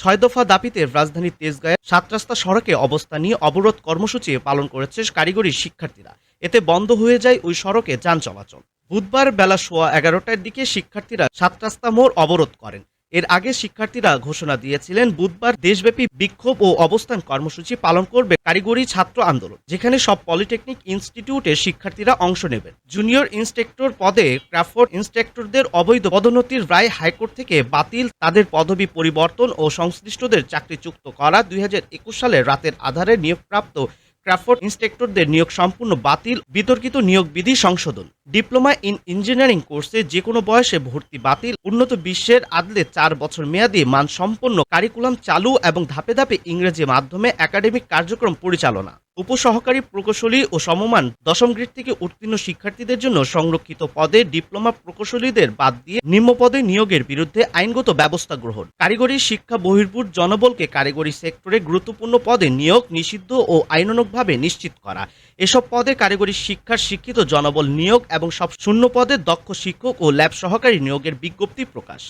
ছয় দফা দাবিতে রাজধানীর তেজগাঁয়ে সাত রাস্তা সড়কে অবস্থান নিয়ে অবরোধ কর্মসূচি পালন করেছে কারিগরি শিক্ষার্থীরা। এতে বন্ধ হয়ে যায় ওই সড়কে যান চলাচল। বুধবার বেলা সোয়া এগারোটার দিকে শিক্ষার্থীরা সাত রাস্তা মোড় অবরোধ করেন। এর আগে শিক্ষার্থীরা ঘোষণা দিয়েছিলেন, বুধবার দেশব্যাপী বিক্ষোভ ও অবস্থান কর্মসূচি পালন করবে কারিগরি ছাত্র আন্দোলন, যেখানে সব পলিটেকনিক ইনস্টিটিউটের শিক্ষার্থীরা অংশ নেবেন। জুনিয়র ইন্সট্রাক্টর পদে ক্রাফট ইন্সট্রাক্টরদের অবৈধ পদোন্নতির রায় হাইকোর্ট থেকে বাতিল, তাদের পদবি পরিবর্তন ও সংশ্লিষ্টদের চাকরিচ্যুক্ত করা দুই সালের রাতের আধারে নিয়োগপ্রাপ্ত ক্রাফট ইন্সট্রাক্টরদের নিয়োগ সম্পূর্ণ বাতিল, বিতর্কিত নিয়োগ বিধি সংশোধন। ডিপ্লোমা ইন ইঞ্জিনিয়ারিং কোর্সে যে কোনো বয়সে ভর্তি বাতিল, উন্নত বিশ্বের আদলে চার বছর মেয়াদী মানসম্পন্ন কারিকুলাম চালু এবং ধাপে ধাপে ইংরেজি মাধ্যমে একাডেমিক কার্যক্রম পরিচালনা। উপসহকারী প্রকৌশলী ও সমমান দশম গ্রেড থেকে উত্তীর্ণ শিক্ষার্থীদের জন্য সংরক্ষিত পদে ডিপ্লোমা প্রকৌশলীদের বাদ দিয়ে নিম্ন পদে নিয়োগের বিরুদ্ধে আইনগত ব্যবস্থা গ্রহণ। কারিগরি শিক্ষা বহির্ভূত জনবলকে কারিগরি সেক্টরে গুরুত্বপূর্ণ পদে নিয়োগ নিষিদ্ধ ও আইনানুগভাবে নিশ্চিত করা। এসব পদে কারিগরি শিক্ষার শিক্ষিত জনবল নিয়োগ এবং সব শূন্য পদে দক্ষ শিক্ষক ও ল্যাব সহকারী নিয়োগের বিজ্ঞপ্তি প্রকাশ।